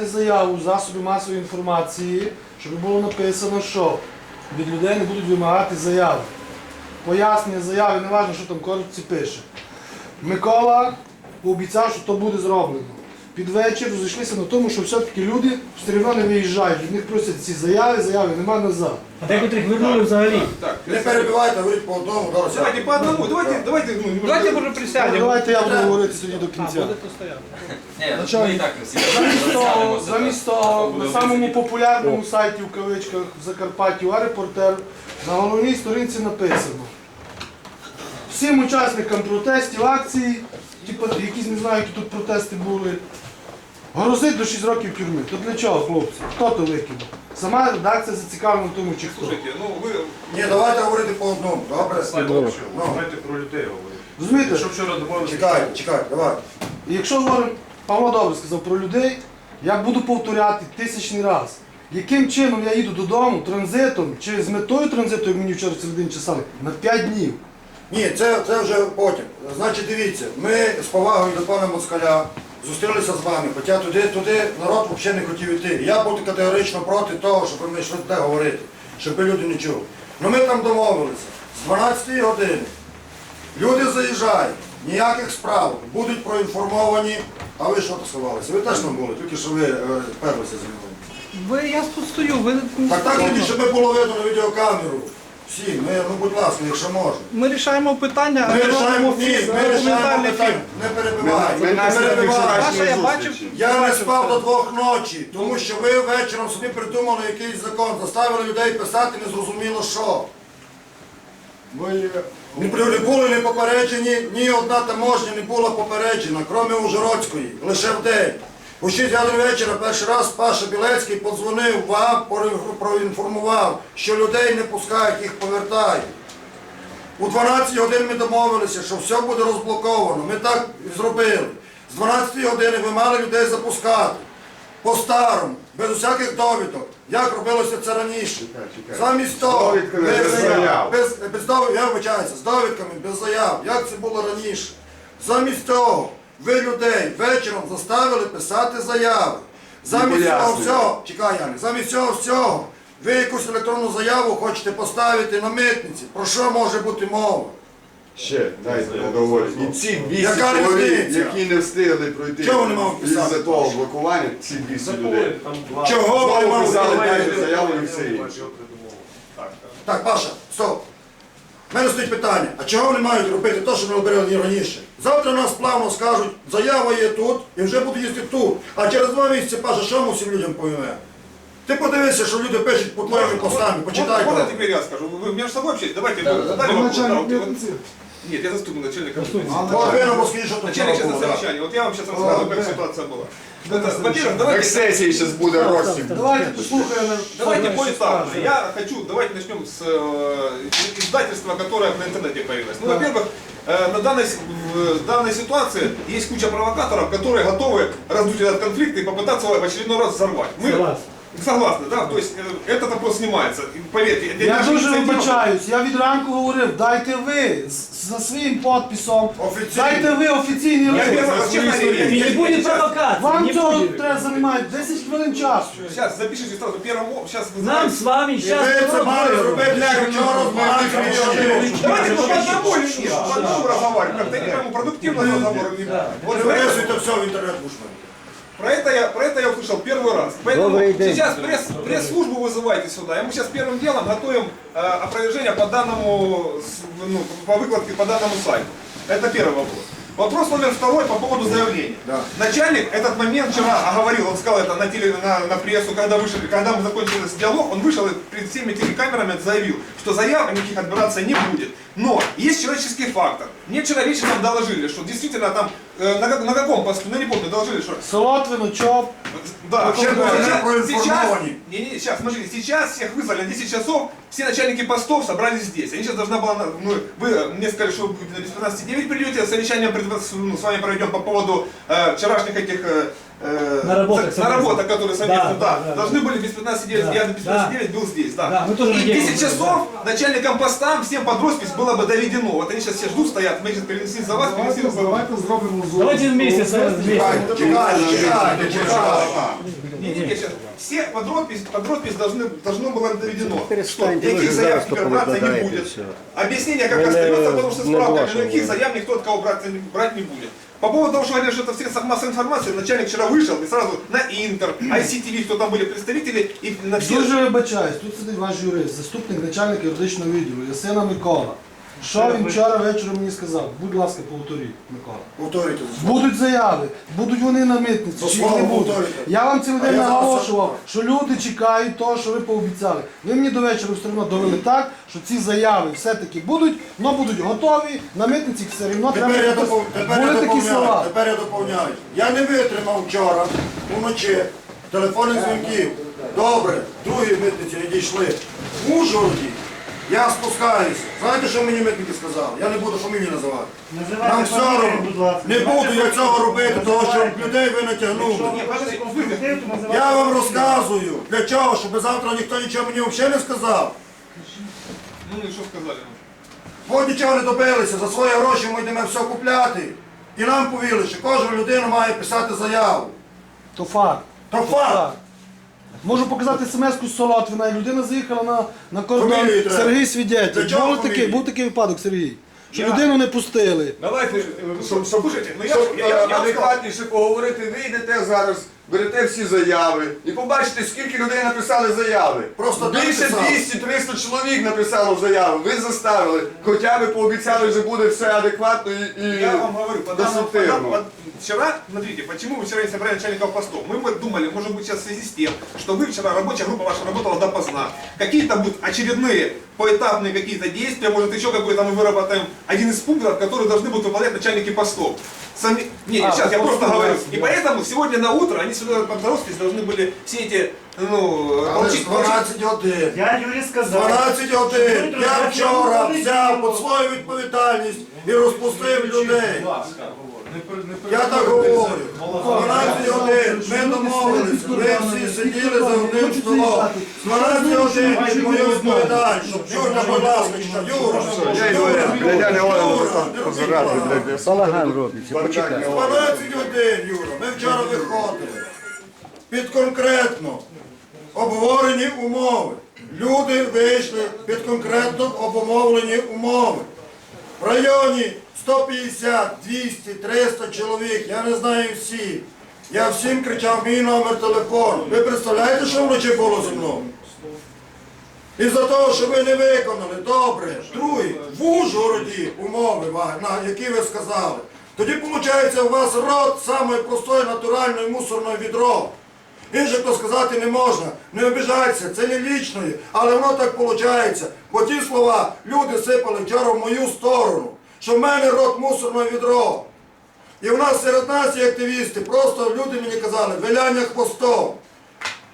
Заяву засоби масової інформації, щоб було написано, що від людей не будуть вимагати заяви. Пояснення заяви, не важливо, що там коротці пише. Микола пообіцяв, що то буде зроблено. Під вечір розійшлися на тому, що все-таки люди все одно не виїжджають. Від них просять ці заяви, заяви нема назад. А декотрих вернули взагалі. Так, Не перебивайте, говоріть по одному, зараз. давайте по одному, давайте, давайте, ну, Давайте може Ну, присядемо. Давайте я буду говорити сьогодні до А, кінця. будете стояти. Ні, ми і так красиво. Замість того, замість того на самому популярному сайті в кавичках в Закарпатті а репортер на головній сторінці написано. Всім учасникам протестів, акцій, типу, якісь не знаю, які тут протести були, грозить до 6 років тюрми. То для чого, хлопці? Хто то викинув? Сама редакція зацікавлена в тому, чи хто. Слушайте, ну вы... Ні, давайте говорити по одному, добре? Ну, Давайте про людей говорити. Розумієте? Якщо вчора домовилися, чекайте, чекайте, давай. І якщо говоримо, Павло добре сказав про людей, я буду повторяти тисячний раз. Яким чином я їду додому транзитом чи з метою транзиту, як мені вчора середині часали, на 5 днів. Ні, це, це вже потім. Значить, дивіться, ми з повагою до пана Москаля зустрілися з вами, хоча туди, туди народ взагалі не хотів йти. Я був категорично проти того, щоб ми йшли туди говорити, щоб люди не чули. Ну ми там домовилися. З 12 години люди заїжджають, ніяких справ, будуть проінформовані. А ви що сховалися? Ви теж там були, тільки що ви е, перлися з ними. Ви, я тут стою, ви... Так так тоді, щоб було видно на відеокамеру. Всі, ми, ну будь ласка, якщо можна. Ми рішаємо питання, Ми а не рішаємо, робимо ні, фільм, ми рішаємо документальний питання. фільм. Не перебивай, Ми- ми не нас не перебивай. Паша, я бачив. Я не спав до двох ночі, тому що ви вечором собі придумали якийсь закон, заставили людей писати незрозуміло що. Не при- не були не попереджені, ні одна таможня не була попереджена, крім Ужгородської, лише в день. У 6 годин вечора перший раз Паша Білецький подзвонив вам, проінформував, що людей не пускають, їх повертають. У 12 годин ми домовилися, що все буде розблоковано. Ми так і зробили. З 12 години ви мали людей запускати. По-старому, без усяких довідок. Як робилося це раніше? Замість того, без заяв. без, без я вибачаюся, з довідками, без заяв. Як це було раніше? Замість того, ви людей вечором заставили писати заяви. Замість цього всього, чекай, Яник, замість цього всього, ви якусь електронну заяву хочете поставити на митниці. Про що може бути мова? ще дайте договорити. І ці 200 Яка чоловік, різниця? які не встигли пройти Чого вони мали писати? із-за того блокування, ці 200 людей. Чого вони Знову мали писали писати? заяву і все інше. Так, Паша, стоп. У мене стоїть питання, а чого вони мають робити те, що ми робили раніше? Завтра нас плавно скажуть, заява є тут і вже буде їсти тут. А через два місяці, Паша, що ми всім людям повімо? Ти подивися, що люди пишуть по твоїм постам, почитай. Можно там. теперь я скажу? Вы между собой общаетесь? Давайте задали вопрос. народ. Вот- Нет, я заступник начальника. От ви на Москві, що тут Начальник сейчас на було, да. совещании. Вот я вам сейчас рассказываю, как ситуация была. Это, Во-первых, Так давайте, сесії зараз буде розсіб. Давайте послухаємо. давайте що поэтапно. скаже. Я хочу, давайте начнем с э, издательства, которое на интернете появилось. Ну, Да. во-первых, э, на данной, с- в данной ситуации есть куча провокаторов, которые готовы раздуть этот конфликт и попытаться его в очередной раз взорвать. Мы Согласен. согласны, да? То есть э, этот вопрос снимается. И Поверьте, это Я наша дуже инициатива. вибачаюсь, я від ранку говорив, дайте ви з- за своїм підписом, Офіційно. дайте ви офіційний Я лист. первый раз, честно, я- І я- не я буде сейчас- провокації. Вам не цього буде. треба займати 10 хвилин часу. Сейчас запишите сразу первому. Сейчас Нам з вами І зараз ви це мали зробити, що вчора збагачені люди. Давайте по одному или нет? По одному разговариваем. Как-то я не пойму, продуктивно разговор или нет. Вот Не про это, виписуйте все в інтернет, мушман. Про это я, про это я услышал первый раз. Поэтому сейчас пресс, пресс-службу вызывайте сюда. И мы сейчас первым делом готовим э, опровержение по данному, ну, по выкладке по данному сайту. Это первый вопрос. Вопрос номер второй по поводу заявления. Да. Начальник этот момент вчера оговорил, он сказал это на, теле, на, на прессу, когда, вышли, когда мы закончили этот диалог, он вышел и перед всеми телекамерами заявил, что заявок никаких отбираться не будет. Но есть человеческий фактор. Мне вчера вечером доложили, что действительно там, э, на, как- на каком посту, ну не помню, доложили, что Солотвино, чоп. да, Вообще сейчас, сейчас, не, не, сейчас, смотрите, сейчас всех вызвали на 10 часов, все начальники постов собрались здесь. Они сейчас должна была, ну, вы мне сказали, что вы будете на без 15.9 придете, совещание ну, с вами проведем по поводу э, вчерашних этих э, э, На работах за- на работах, которые совместно, Да, да, да, да, должны были без 15.9, Да, я без 15.9 был здесь, да. Да, мы тоже И надеемся, 10 да. часов начальникам постам всем под роспись было бы доведено. Вот они сейчас все ждут, стоят, мы сейчас перенесли за вас, Давайте, перенесли за вас. давайте вместе, вместе. Все под роспись, под роспись должны, должно было доведено, что никаких заяв теперь браться не будет. Объяснение как остается, потому что справка, никаких заяв никто от кого брать не будет. По поводу того, что говорят, что это в средствах массовой информации, начальник вчера вышел и сразу на Интер, ICTV, кто там были представители, и на все... Дуже вибачаюсь, тут сидить ваш юрист, заступник начальника юридичного відділу, Ясина Микола. Що він вчора вечором мені сказав? Будь ласка, повторіть, Микола. Повторюйте за слово. Будуть заяви, будуть вони на митниці, чи слово не будуть. повторюйте. Я вам цілий А день я зараз- наголошував, що люди чекають того, що ви пообіцяли. Ви мені до вечора все одно довели так, що ці заяви все-таки будуть, але будуть готові, на митниці все одно треба. Тепер я, якось- допов... Тепер я Були такі доповняю. слова. Тепер я доповняю. Я не витримав вчора вночі телефонних дзвінків. Добре, другі митниці не дійшли. В Ужгороді я спускаюся. Знаєте, що мені митники сказали? Я не буду фамілії називати. Називайте Нам все одно. ласка. Не буду я цього робити, тому що людей ви натягнули. То називайте Я вам розказую, для чого, щоб завтра ніхто нічого мені взагалі не сказав. Ну и что сказали? Бо нічого не добилися, за свої гроші ми йдемо все купляти. І нам повірили, що кожна людина має писати заяву. То факт. То факт. Можу показати смс-ку з Солотвіна, і людина заїхала на, на кордон. Фамілію треба. Сергій свідетель. Був такий, був такий випадок, Сергій. Що Я- людину не пустили. Давайте, е, щоб, щоб, Слушайте, ну я- щоб я- я- е, адекватніше поговорити, ви йдете зараз, берете всі заяви і побачите, скільки людей написали заяви. Просто так Більше писали. 200-300 чоловік написало заяви. Ви заставили, хоча ви пообіцяли, що буде все адекватно і, і Я вам говорю, по данному, по конструктивно. данному- вчера, смотрите, почему вы вчера не собрали начальников постов? Мы вот думали, может быть сейчас в связи с тем, что вы вчера, рабочая группа ваша работала допоздна. Какие-то будут очередные поэтапные какие-то действия, может еще какой-то мы выработаем один из пунктов, которые должны будут выполнять начальники постов. Сами... Не, А, сейчас я по просто посту, говорю. да, И да. поэтому сегодня на утро они сюда под роспись должны были все эти, ну, Але ж получить- получить- 12 годин. Я Юрій сказав. 12 годин. Я вчора взяв під свою відповідальність і розпустив людей. Я так говорю. 12 годин. Ми домовились. Ми всі сиділи за одним столом. 12 годин під мою відповідальність. Юрка, будь ласка, чекай. Юра. Юра. Я не говорю, Юра. позирати, блядь, Балаган робиться, почекай. 12 годин, Юра, ми вчора виходили під конкретно обговорені умови. Люди вийшли під конкретно обумовлені умови. В районі 150, 200, 300 чоловік, я не знаю всі. Я всім кричав мій номер телефону. Ви представляєте, що вночі було зі мною? Із-за того, що ви не виконали, добре. Друге, в Ужгороді умови, на які ви сказали. Тоді, виходить, у вас рот самої простої натуральної мусорної відро. Інше то сказати не можна. Не обіжайтеся, це не лічної, але воно так виходить. Бо ті слова люди сипали вчора в мою сторону, що в мене рот мусорне відро. І в нас серед нас є активісти, просто люди мені казали, виляння хвостом.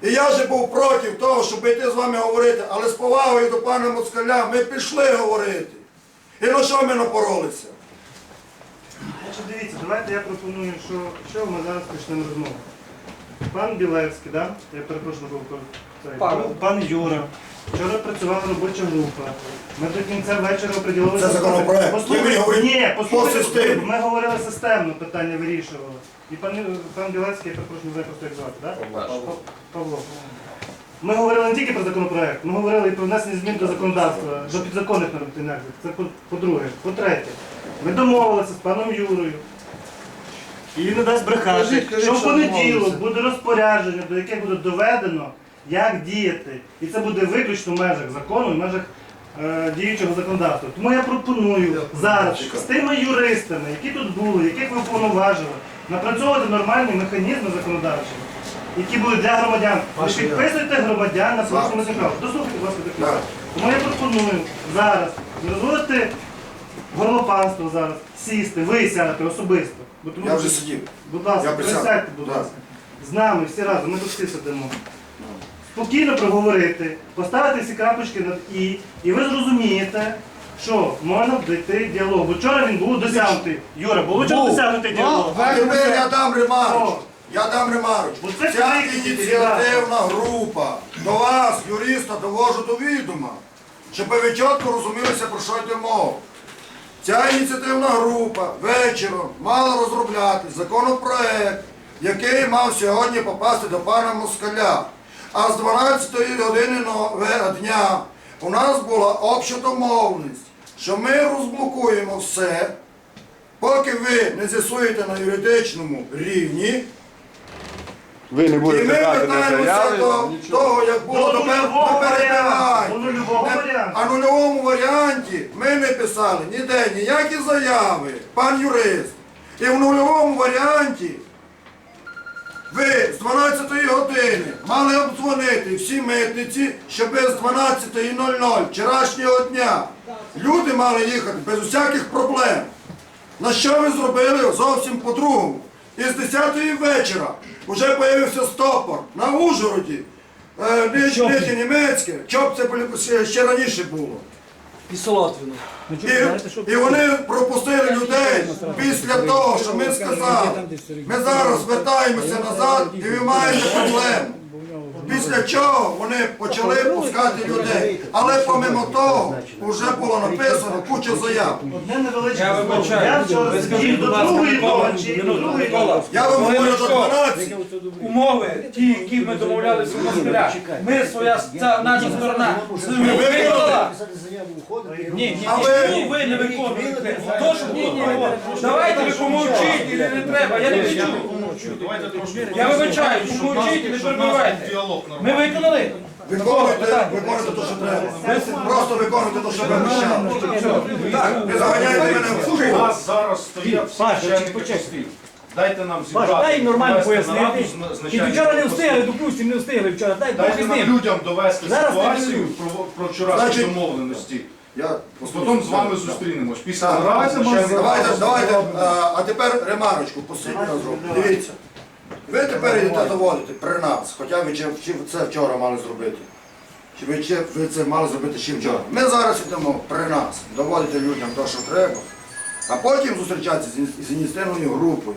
І я же був проти того, щоб йти з вами говорити, але з повагою до пана Москаля ми пішли говорити. І на що ми напоролися? Дивіться, давайте я пропоную, що, що ми зараз почнемо розмову. Пан Білевський, да? я перепрошую на голову. Павел. Пан Юра. Вчора працювала робоча група. Ми до кінця вечора приділили... Це законопроект. Послухайте, ні, по послухайте, ми говорили системно, питання вирішували. І пан, пан Білевський, я перепрошую, не знаю просто як звати, так? Павло. Павло. Ми говорили не тільки про законопроект, ми говорили і про внесення змін до законодавства, до підзаконних нормативних актів. Це по- по-друге. По-третє, ми домовилися з паном Юрою. І він не дасть брехати, Кажіть, кажіть, що в що понеділок буде розпорядження, до яких буде доведено, як діяти. І це буде виключно в межах закону, в межах е, діючого законодавства. Тому я пропоную зараз з тими юристами, які тут були, яких ви повноважили, напрацьовувати нормальні механізми законодавчі, які будуть для громадян. Ви Ваше підписуйте громадян на порушення законодавства. Дослухайте, будь ласка, до кінця. Тому я пропоную зараз розводити горлопанство зараз, сісти, ви сядете особисто. Бо тому Я що- вже сидів. Будь ласка, Я присяду. присядьте, будь Да. ласка. З нами всі разом, ми тут всі сидимо. Спокійно проговорити, поставити всі крапочки над І, і ви зрозумієте, що можна дійти діалог. Бо вчора він був досягнутий. Юра, був вчора Був. досягнутий Ну, діалог. ви- А тепер я дам ремарш. Я дам ремарочку. Оце Ця ініціативна група до вас, юриста, довожу до відома, щоб ви чітко розумілися, про що йде мова. Ця ініціативна група вечором мала розробляти законопроект, який мав сьогодні попасти до пана Москаля. А з 12 години дня у нас була обща домовленість, що ми розблокуємо все, поки ви не з'ясуєте на юридичному рівні. Ви не І ми будете дати на заяви. до того, як було До до, пер- нульового до варіанту. А нульовому варіанті ми не писали ніде ніякі заяви, пан юрист. І в нульовому варіанті ви з 12 години мали обдзвонити всі митниці, щоб з 12.00 вчорашнього дня люди мали їхати без усяких проблем. На що ви зробили зовсім по-другому? І з 10 вечора вже з'явився стопор на Ужгороді. Е, не, не німецьке, чоп це ще- ще раніше було. І Солотвіно. І, і вони пропустили людей після того, що ми сказали. Ми зараз вертаємося назад і ви маєте проблему. Після чого вони почали пускати людей. Але помимо того, вже було написано куча заяв. Одне невеличке Я слово. Я вчора Ви скажіть, сидів до будь ласка, другої Микола, ночі, до другої Микола. ночі. Я вам говорю до 12. умови, ті, які ми домовлялися у Москаля, ми своя ця наша сторона свою виконала. Ні, ні, А ні, ви- ви не виконуєте? То, що було договор. Давайте ви помовчіть, і не треба, я не кричу. Я вибачаю, помовчіть і не перебивайте. Ми виконали? Виконуйте, виконуйте те, що треба. Просто виконуйте те, що ви обіцяли. Так, не заганяйте мене в У нас зараз стоять всі Паша, начальники почекай. постів. Дайте нам зібрати. Паша, дай нормально нараду пояснити. з- з І вчора не начальником встигли, допустимо, не встигли вчора. Дай Дайте нам людям довести Зараз не ситуацію про, про вчорашні Значить, домовленості. Я Потім з вами зустрінемось. Після наради Давайте, давайте, а, а тепер ремарочку, посильно зроблю. Дивіться. Ви тепер йдете доводити при нас, хоча ви чи- чи це вчора мали зробити. Чи ви, чи ви це мали зробити ще вчора. Ми зараз йдемо при нас, доводити людям те, що треба, а потім зустрічатися з, ін- з ініціативною групою.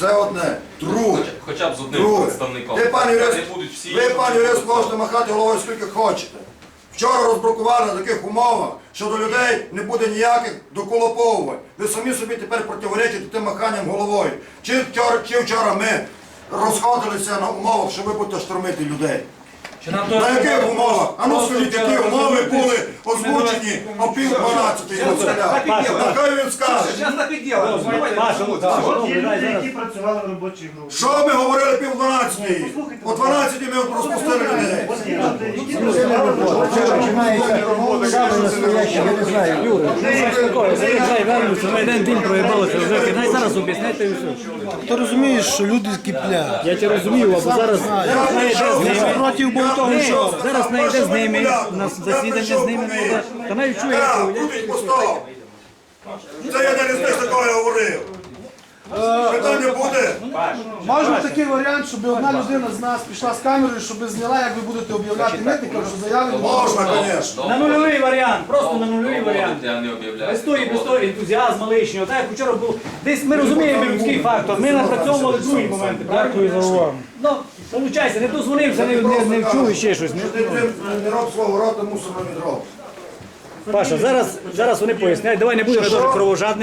Це одне. Друге. Хоча б з одним Друге. представником. Ви, пан юрист, Не будуть всі. ви, пан юрист, можете махати головою скільки хочете. Вчора розблокували на таких умовах, що до людей не буде ніяких доколоповувань. Ви самі собі тепер противоречите тим маханням головою. Чи вчора, чи вчора ми розходилися на умовах, що ви будете штормити людей? Чи нам то На яких умовах? А ну скажіть, які умови були озвучені о пів дванадцятої москаля? Нехай він скаже. Зараз так і діло. Паша, ну, так, От є ну, люди, які працювали в робочій групі. Що ми говорили пів дванадцятої? О дванадцятій ми розпустили людей. От є люди, які працювали в робочій Хай вернуться, ми один день проїбалися вже. Най зараз об'ясняйте і все. Ти розумієш, що люди киплять. Я тебе розумію, або зараз з. Проти був того, що Зараз знайде з ними, у нас засідання з ними буде. Та навіть чує, як Так, говорять. крутить постав. Це я не лист такого я говорив. Питання буде. бути такий варіант, щоб одна людина з нас пішла з камерою, щоб зняла, як ви будете об'являти митникам, що заяви Можна, звісно. На нульовий варіант, просто на нульовий варіант. Я не об'являю. Без тої, без тої ентузіазму лишнього. Так як вчора був. Десь ми розуміємо людський фактор. Ми напрацьовували другі моменти. Дякую за увагу. Ну, получайся, не дозвонився, не, не, не вчув і ще щось. Що ти не- не роб свого рота, мусор не дров. Паша, зараз, зараз вони поясняють. Давай не будемо дуже кровожадними.